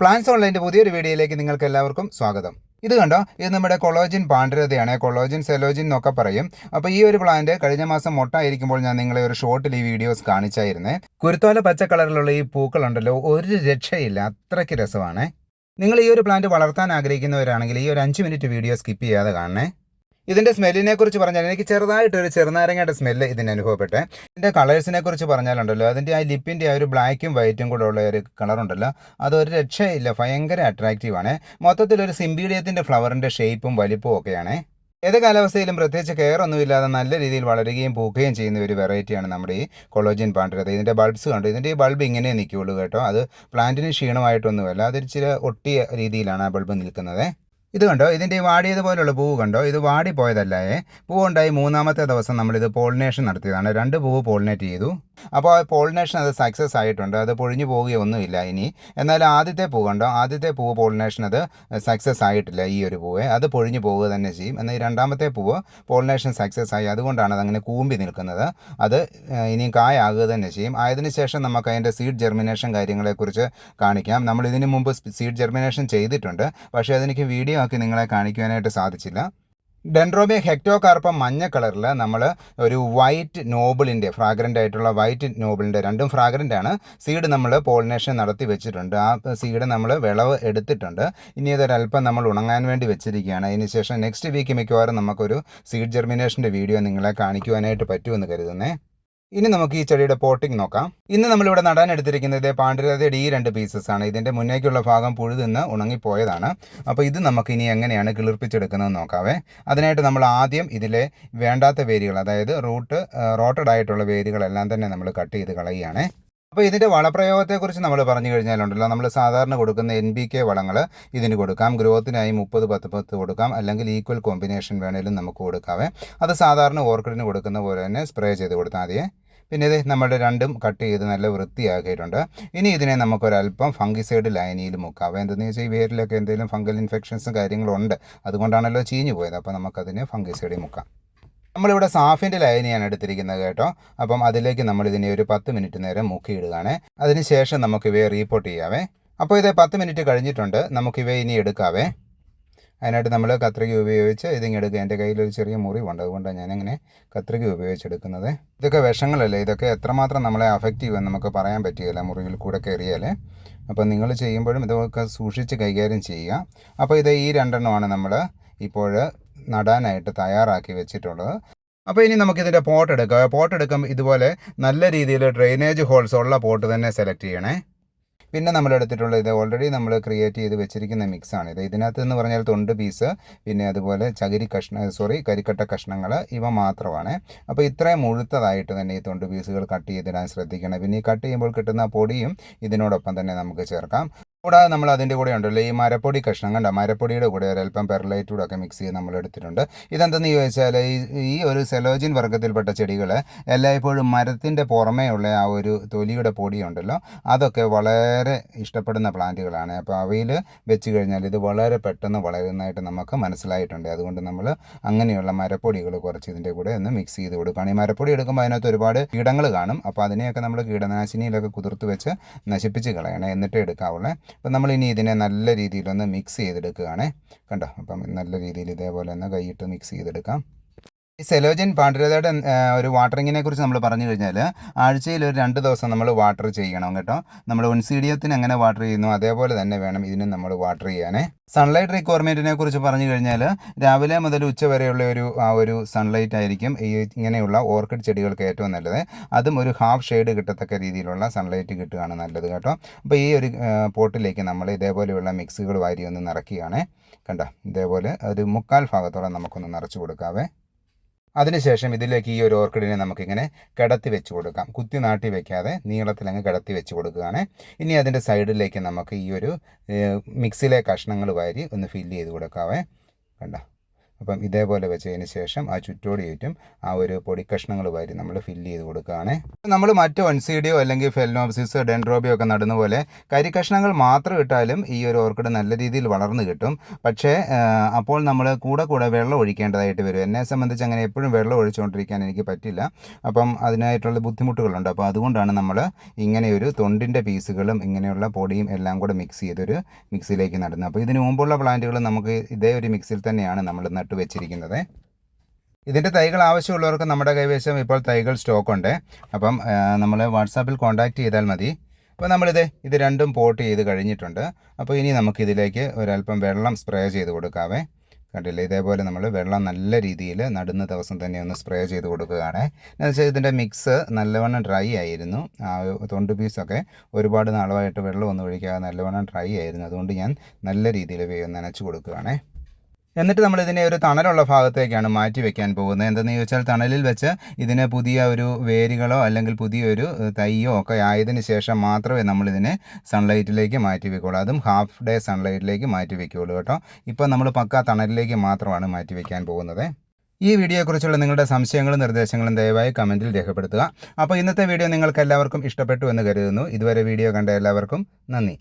Plans ഓൺലൈന്റെ പുതിയൊരു വീഡിയോയിലേക്ക് നിങ്ങൾക്ക് എല്ലാവർക്കും സ്വാഗതം. ഇത് കണ്ടോ? ഇത് നമ്മുടെ കൊളോജിൻ പാണ്ഡ്രതയാണ് കൊളോജിൻ സെലോജിൻ എന്നൊക്കെ പറയും. അപ്പോൾ ഈ ഒരു പ്ലാന്റ് കഴിഞ്ഞ മാസം മൊട്ടായിരിക്കുമ്പോൾ ഞാൻ നിങ്ങളെ ഒരു ഷോർട്ടിൽ ഈ വീഡിയോസ് കാണിച്ചായിരുന്നേ. കുരുത്തോല പച്ച കളറിലുള്ള ഈ പൂക്കളുണ്ടല്ലോ ഒരു രക്ഷയില്ല. അത്രയ്ക്ക് രസമാണ്. നിങ്ങൾ ഈ ഒരു പ്ലാന്റ് വളർത്താൻ ആഗ്രഹിക്കുന്നവരാണെങ്കിൽ ഈ ഒരു അഞ്ച് മിനിറ്റ് വീഡിയോ സ്കിപ്പ് ചെയ്യാതെ കാണണേ. ഇതിന്റെ സ്മെല്ലിനെ കുറിച്ച് പറഞ്ഞാൽ എനിക്ക് ചെറുതായിട്ടൊരു ചെറുനാരങ്ങയുടെ സ്മെല്ല് ഇതിന് അനുഭവപ്പെട്ടെ. ഇതിന്റെ കളേഴ്സിനെ കുറിച്ച് പറഞ്ഞാലുണ്ടല്ലോ അതിന്റെ ആ ലിപ്പിന്റെ ആ ഒരു ബ്ലാക്കും വൈറ്റും കൂടെ ഉള്ള ഒരു കളറുണ്ടല്ലോ അതൊരു രക്ഷയില്ല ഭയങ്കര അട്രാക്റ്റീവ് ആണ്. മൊത്തത്തിൽ ഒരു സിംബീഡിയത്തിന്റെ ഫ്ലവറിന്റെ ഷേപ്പും വലിപ്പവും ഒക്കെയാണ്. ഏത് കാലാവസ്ഥയിലും പ്രത്യേകിച്ച് കെയർ ഒന്നുമില്ലാതെ നല്ല രീതിയിൽ വളരുകയും പൂക്കുകയും ചെയ്യുന്ന ഒരു വെറൈറ്റിയാണ് നമ്മുടെ ഈ കൊളോജിൻ പാണ്ഡ്രത ഇതിന്റെ ബൾബ്സ് കണ്ടു? ഇതിന്റെ ഈ ബൾബ് ഇങ്ങനെ നിൽക്കുകയുള്ളൂ കേട്ടോ. അത് പ്ലാന്റിന് ക്ഷീണമായിട്ടൊന്നുമല്ല അതൊരു ചില ഒട്ടിയ രീതിയിലാണ് ആ ബൾബ് നിൽക്കുന്നത്. ഇത് കണ്ടോ? ഇതിന്റെ ഈ വാടിയതുപോലുള്ള പൂവ് കണ്ടോ? ഇത് വാടിപ്പോയതല്ലേ? പൂവുണ്ടായി മൂന്നാമത്തെ ദിവസം നമ്മളിത് പോളിനേഷൻ നടത്തിയതാണ്. രണ്ട് പൂവ് പോളിനേറ്റ് ചെയ്തു. അപ്പോൾ പോളിനേഷൻ അത് സക്സസ് ആയിട്ടുണ്ട്. അത് പൊഴിഞ്ഞു പോവുകയൊന്നുമില്ല ഇനി. എന്നാൽ ആദ്യത്തെ പൂ കണ്ടോ? ആദ്യത്തെ പൂവ് പോളിനേഷൻ അത് സക്സസ് ആയിട്ടില്ല ഈ ഒരു പൂവേ. അത് പൊഴിഞ്ഞു പോവുക തന്നെ ചെയ്യും. എന്നാൽ ഈ രണ്ടാമത്തെ പൂവ് പോളിനേഷൻ സക്സസ് ആയി. അതുകൊണ്ടാണ് അതങ്ങനെ കൂമ്പി നിൽക്കുന്നത്. അത് ഇനിയും കായാകുക തന്നെ ചെയ്യും. ആയതിനു ശേഷം നമുക്ക് അതിന്റെ സീഡ് ജെർമിനേഷൻ കാര്യങ്ങളെക്കുറിച്ച് കാണിക്കാം. നമ്മൾ ഇതിനു മുമ്പ് സീഡ് ജെർമിനേഷൻ ചെയ്തിട്ടുണ്ട്. പക്ഷേ അതെനിക്ക് വീഡിയോ ആക്കി നിങ്ങളെ കാണിക്കുവാനായിട്ട് സാധിച്ചില്ല. ഡെൻഡ്രോബിയ ഹെക്ടോകാർപ്പം മഞ്ഞ കളറിൽ നമ്മൾ ഒരു വൈറ്റ് നോബിളിന്റെ ഫ്രാഗ്രന്റ് ആയിട്ടുള്ള വൈറ്റ് നോബിളിന്റെ രണ്ടും ഫ്രാഗ്രന്റ് ആണ്. സീഡ് നമ്മൾ പോളിനേഷൻ നടത്തി വെച്ചിട്ടുണ്ട്. ആ സീഡ് നമ്മൾ വിളവ് എടുത്തിട്ടുണ്ട്. ഇനി ഇതൊരല്പം നമ്മൾ ഉണങ്ങാൻ വേണ്ടി വെച്ചിരിക്കുകയാണ്. അതിന് ശേഷം നെക്സ്റ്റ് വീക്ക് മിക്കവാറും നമുക്കൊരു സീഡ് ജെർമിനേഷന്റെ വീഡിയോ നിങ്ങളെ കാണിക്കുവാനായിട്ട് പറ്റുമെന്ന് കരുതുന്നേ. ഇനി നമുക്ക് ഈ ചെടിയുടെ പോട്ടിംഗ് നോക്കാം. ഇന്ന് നമ്മളിവിടെ നടാൻ എടുത്തിരിക്കുന്നത് പാണ്ഡുരാതയുടെ ഈ രണ്ട് പീസസ് ആണ്. ഇതിന്റെ മുന്നേക്കുള്ള ഭാഗം പുഴുതിന്ന് ഉണങ്ങിപ്പോയതാണ്. അപ്പോൾ ഇത് നമുക്ക് ഇനി എങ്ങനെയാണ് കിളിർപ്പിച്ചെടുക്കുന്നത് നോക്കാവേ. അതിനായിട്ട് നമ്മൾ ആദ്യം ഇതിലെ വേണ്ടാത്ത വേരുകൾ അതായത് റൂട്ട് റോട്ടഡ് ആയിട്ടുള്ള വേരുകളെല്ലാം തന്നെ നമ്മൾ കട്ട് ചെയ്ത് കളയുകയാണ്. അപ്പോൾ ഇതിന്റെ വളപ്രയോഗത്തെക്കുറിച്ച് നമ്മൾ പറഞ്ഞു കഴിഞ്ഞാലുണ്ടല്ലോ. നമ്മൾ സാധാരണ കൊടുക്കുന്ന എൻ ബി കെ വളങ്ങൾ ഇതിന് കൊടുക്കാം. ഗ്രോത്തിനായി മുപ്പത് പത്ത് പത്ത് കൊടുക്കാം. അല്ലെങ്കിൽ ഈക്വൽ കോമ്പിനേഷൻ വേണേലും നമുക്ക് കൊടുക്കാവേ. അത് സാധാരണ ഓർക്കിഡിന് കൊടുക്കുന്ന പോലെ തന്നെ സ്പ്രേ ചെയ്ത് കൊടുത്താൽ മതിയേ. പിന്നെ ഇത് നമ്മുടെ രണ്ടും കട്ട് ചെയ്ത് നല്ല വൃത്തിയാക്കിയിട്ടുണ്ട്. ഇനി ഇതിനെ നമുക്കൊരല്പം ഫംഗിസൈഡ് ലൈനിയിൽ മുക്കാം എന്തെന്ന് വെച്ചാൽ ഈ വേരിലൊക്കെ എന്തെങ്കിലും ഫംഗൽ ഇൻഫെക്ഷൻസും കാര്യങ്ങളും ഉണ്ട് അതുകൊണ്ടാണല്ലോ ചീഞ്ഞു പോയത്. അപ്പോൾ നമുക്കതിനെ ഫംഗിസൈഡിൽ മുക്കാം. നമ്മളിവിടെ സാഫിന്റെ ലൈനിയാണ് എടുത്തിരിക്കുന്നത് കേട്ടോ. അപ്പം അതിലേക്ക് നമ്മൾ ഇതിനെ ഒരു പത്ത് മിനിറ്റ് നേരം മുക്കിയിടുകയാണ്. അതിനുശേഷം നമുക്ക് ഇവയെ റീപ്പോർട്ട് ചെയ്യാവേ. അപ്പോൾ ഇത് പത്ത് മിനിറ്റ് കഴിഞ്ഞിട്ടുണ്ട്. നമുക്കിവയെ ഇനി എടുക്കാവേ. അതിനായിട്ട് നമ്മൾ കത്രിക ഉപയോഗിച്ച് ഇതിങ്ങനെ എടുക്കുക എന്റെ കയ്യിലൊരു ചെറിയ മുറിവുണ്ട്. അതുകൊണ്ടാണ് ഞാനിങ്ങനെ കത്രിക ഉപയോഗിച്ചെടുക്കുന്നത്. ഇതൊക്കെ വിഷങ്ങളല്ലേ? ഇതൊക്കെ എത്രമാത്രം നമ്മളെ അഫക്റ്റ് ചെയ്യുമെന്ന് നമുക്ക് പറയാൻ പറ്റുകയില്ല. മുറിവിൽ കൂടെ കയറിയാൽ അപ്പോൾ നിങ്ങൾ ചെയ്യുമ്പോഴും ഇതൊക്കെ സൂക്ഷിച്ച് കൈകാര്യം ചെയ്യുക. അപ്പോൾ ഇത് ഈ രണ്ടെണ്ണമാണ് നമ്മൾ ഇപ്പോൾ നടാനായിട്ട് തയ്യാറാക്കി വെച്ചിട്ടുള്ളത്. അപ്പോൾ ഇനി നമുക്കിതിന്റെ പോട്ട് എടുക്കാം പോട്ട് എടുക്കുമ്പോൾ ഇതുപോലെ നല്ല രീതിയിൽ ഡ്രെയിനേജ് ഹോൾസ് ഉള്ള പോട്ട് തന്നെ സെലക്ട് ചെയ്യണേ. പിന്നെ നമ്മൾ എടുത്തിട്ടുള്ള ഇത് ഓൾറെഡി നമ്മൾ ക്രിയേറ്റ് ചെയ്ത് വെച്ചിരിക്കുന്ന മിക്സാണ് ഇത് ഇതിനകത്ത് എന്ന് പറഞ്ഞാൽ തൊണ്ട് പീസ് പിന്നെ അതുപോലെ ചകിരി കഷ്ണ സോറി കരിക്കട്ട കഷ്ണങ്ങൾ ഇവ മാത്രമാണ്. അപ്പോൾ ഇത്രയും മുഴുത്തതായിട്ട് തന്നെ ഈ തൊണ്ട് പീസുകൾ കട്ട് ചെയ്തിടാൻ ശ്രദ്ധിക്കണം. പിന്നെ ഈ കട്ട് ചെയ്യുമ്പോൾ കിട്ടുന്ന പൊടിയും ഇതിനോടൊപ്പം തന്നെ നമുക്ക് ചേർക്കാം. കൂടാതെ നമ്മൾ അതിന്റെ കൂടെ ഉണ്ടല്ലോ. ഈ മരപ്പൊടി കഷ്ണം കണ്ട? മരപ്പൊടിയുടെ കൂടെ ഒരല്പം പെർലൈറ്റൂടെ ഒക്കെ മിക്സ് ചെയ്ത് നമ്മൾ എടുത്തിട്ടുണ്ട്. ഇതെന്തെന്ന് ചോദിച്ചാൽ ഈ ഈ ഒരു സെലോജിൻ വർഗത്തിൽപ്പെട്ട ചെടികൾ എല്ലായ്പ്പോഴും മരത്തിന്റെ പുറമേ ഉള്ള ആ ഒരു തൊലിയുടെ പൊടിയുണ്ടല്ലോ അതൊക്കെ വളരെ ഇഷ്ടപ്പെടുന്ന പ്ലാന്റുകളാണ്. അപ്പോൾ അവയിൽ വെച്ച് കഴിഞ്ഞാൽ ഇത് വളരെ പെട്ടെന്ന് വളരുന്നതായിട്ട് നമുക്ക് മനസ്സിലായിട്ടുണ്ട്. അതുകൊണ്ട് നമ്മൾ അങ്ങനെയുള്ള മരപ്പൊടികൾ കുറച്ച് ഇതിന്റെ കൂടെ ഒന്ന് മിക്സ് ചെയ്ത് കൊടുക്കുകയാണ്. ഈ മരപ്പൊടി എടുക്കുമ്പോൾ അതിനകത്ത് ഒരുപാട് കീടങ്ങൾ കാണും. അപ്പോൾ അതിനെയൊക്കെ നമ്മൾ കീടനാശിനിയിലൊക്കെ കുതിർത്ത് വെച്ച് നശിപ്പിച്ച് കളയണം. എന്നിട്ടേ എടുക്കാവുള്ളേ. അപ്പം ഇനി ഇതിനെ നല്ല രീതിയിലൊന്ന് മിക്സ് ചെയ്തെടുക്കുകയാണ്. കണ്ടോ? അപ്പം നല്ല രീതിയിൽ ഇതേപോലെ ഒന്ന് കൈയിട്ട് മിക്സ് ചെയ്തെടുക്കാം. ഈ സെലോജൻ പാണ്ഡ്രതയുടെ ഒരു വാട്ടറിങ്ങിനെ കുറിച്ച് നമ്മൾ പറഞ്ഞു കഴിഞ്ഞാൽ ആഴ്ചയിൽ ഒരു രണ്ട് ദിവസം നമ്മൾ വാട്ടർ ചെയ്യണം കേട്ടോ. നമ്മൾ ഉൺസീഡിയത്തിന് എങ്ങനെ വാട്ടർ ചെയ്യുന്നു അതേപോലെ തന്നെ വേണം ഇതിനും നമ്മൾ വാട്ടർ ചെയ്യാനേ. സൺലൈറ്റ് റിക്വയർമെന്റിനെ കുറിച്ച് പറഞ്ഞു കഴിഞ്ഞാൽ രാവിലെ മുതൽ ഉച്ച വരെയുള്ള ഒരു ആ ഒരു സൺലൈറ്റ് ആയിരിക്കും ഈ ഇങ്ങനെയുള്ള ഓർക്കിഡ് ചെടികൾക്ക് ഏറ്റവും നല്ലത്. അതും ഒരു ഹാഫ് ഷെയ്ഡ് കിട്ടത്തക്ക രീതിയിലുള്ള സൺലൈറ്റ് കിട്ടുകയാണ് നല്ലത് കേട്ടോ. അപ്പോൾ ഈ ഒരു പോട്ടിലേക്ക് നമ്മൾ ഇതേപോലെയുള്ള മിക്സുകൾ വാരി ഒന്ന് നിറയ്ക്കുകയാണ്. കണ്ട? ഇതേപോലെ ഒരു മുക്കാൽ ഭാഗത്തോളം നമുക്കൊന്ന് നിറച്ച് കൊടുക്കാവേ. അതിനുശേഷം ഇതിലേക്ക് ഈ ഒരു ഓർക്കിഡിനെ നമുക്കിങ്ങനെ കിടത്തി വെച്ച് കൊടുക്കാം. കുത്തി നാട്ടി വെക്കാതെ നീളത്തിലങ്ങ് കിടത്തി വെച്ച് കൊടുക്കുകയാണ്. ഇനി അതിന്റെ സൈഡിലേക്ക് നമുക്ക് ഈ ഒരു മിക്സിലെ കഷ്ണങ്ങൾ വാരി ഒന്ന് ഫില്ല് ചെയ്ത് കൊടുക്കാവേ. കണ്ട? അപ്പം ഇതേപോലെ വെച്ചതിന് ശേഷം ആ ചുറ്റോടി ചുറ്റും ആ ഒരു പൊടി കഷ്ണങ്ങൾ വാരി നമ്മൾ ഫില്ല് ചെയ്ത് കൊടുക്കുകയാണ്. നമ്മൾ മറ്റ് വൺസീഡിയോ അല്ലെങ്കിൽ ഫെലിനോപ്സിസ് ഡെൻഡ്രോബിയോ ഒക്കെ നടുന്ന പോലെ കരി കഷ്ണങ്ങൾ മാത്രം ഇട്ടാലും ഈ ഒരു ഓർക്കിഡ് നല്ല രീതിയിൽ വളർന്നു കിട്ടും. പക്ഷേ അപ്പോൾ നമ്മൾ കൂടെ കൂടെ വെള്ളം ഒഴിക്കേണ്ടതായിട്ട് വരും. എന്നെ സംബന്ധിച്ച് അങ്ങനെ എപ്പോഴും വെള്ളം ഒഴിച്ചുകൊണ്ടിരിക്കാൻ എനിക്ക് പറ്റില്ല. അപ്പം അതിനായിട്ടുള്ള ബുദ്ധിമുട്ടുകളുണ്ട്. അപ്പോൾ അതുകൊണ്ടാണ് നമ്മൾ ഇങ്ങനെയൊരു തൊണ്ടിന്റെ പീസുകളും ഇങ്ങനെയുള്ള പൊടിയും എല്ലാം കൂടെ മിക്സ് ചെയ്തൊരു മിക്സിയിലേക്ക് നടുന്നത്. അപ്പോൾ ഇതിന് മുമ്പുള്ള പ്ലാന്റുകൾ നമുക്ക് ഇതേ ഒരു മിക്സിൽ തന്നെയാണ് നമ്മൾ നട്ടു വെച്ചിരിക്കുന്നത്. ഇതിന്റെ തൈകൾ ആവശ്യമുള്ളവർക്ക് നമ്മുടെ കൈവശം ഇപ്പോൾ തൈകൾ സ്റ്റോക്ക് ഉണ്ട് അപ്പം നമ്മൾ വാട്സാപ്പിൽ കോൺടാക്റ്റ് ചെയ്താൽ മതി. അപ്പോൾ നമ്മളിത് ഇത് രണ്ടും പോട്ട് ചെയ്ത് കഴിഞ്ഞിട്ടുണ്ട്. അപ്പോൾ ഇനി നമുക്കിതിലേക്ക് ഒരല്പം വെള്ളം സ്പ്രേ ചെയ്ത് കൊടുക്കാവേ. കണ്ടില്ലേ? ഇതേപോലെ നമ്മൾ വെള്ളം നല്ല രീതിയിൽ നടുന്ന ദിവസം തന്നെ ഒന്ന് സ്പ്രേ ചെയ്ത് കൊടുക്കുകയാണ്. എന്ന് വെച്ചാൽ ഇതിന്റെ മിക്സ് നല്ലവണ്ണം ഡ്രൈ ആയിരുന്നു. ആ തൊണ്ട് പീസൊക്കെ ഒരുപാട് നാളുമായിട്ട് വെള്ളം ഒന്നും ഒഴിക്കാതെ നല്ലവണ്ണം ഡ്രൈ ആയിരുന്നു. അതുകൊണ്ട് ഞാൻ നല്ല രീതിയിൽ നനച്ച് കൊടുക്കുകയാണേ. എന്നിട്ട് നമ്മൾ ഇതിനെ ഒരു തണലുള്ള ഭാഗത്തേക്കാണ് മാറ്റി വെക്കാൻ പോകുന്നത്. എന്തെന്ന് ചോദിച്ചാൽ തണലിൽ വെച്ച് ഇതിന് പുതിയ ഒരു വേരുകളോ അല്ലെങ്കിൽ പുതിയൊരു തൈയോ ഒക്കെ ആയതിനു ശേഷം മാത്രമേ നമ്മൾ ഇതിനെ സൺലൈറ്റിലേക്ക് മാറ്റി വെക്കുള്ളൂ അതും ഹാഫ് ഡേ സൺലൈറ്റിലേക്ക് മാറ്റി വെക്കുകയുള്ളൂ കേട്ടോ. ഇപ്പോൾ നമ്മൾ പക്ക തണലിലേക്ക് മാത്രമാണ് മാറ്റി വെക്കാൻ പോകുന്നത്. ഈ വീഡിയോയെക്കുറിച്ചുള്ള നിങ്ങളുടെ സംശയങ്ങളും നിർദ്ദേശങ്ങളും ദയവായി കമന്റിൽ രേഖപ്പെടുത്തുക. അപ്പോൾ ഇന്നത്തെ വീഡിയോ നിങ്ങൾക്ക് എല്ലാവർക്കും ഇഷ്ടപ്പെട്ടു എന്ന് കരുതുന്നു. ഇതുവരെ വീഡിയോ കണ്ട എല്ലാവർക്കും നന്ദി.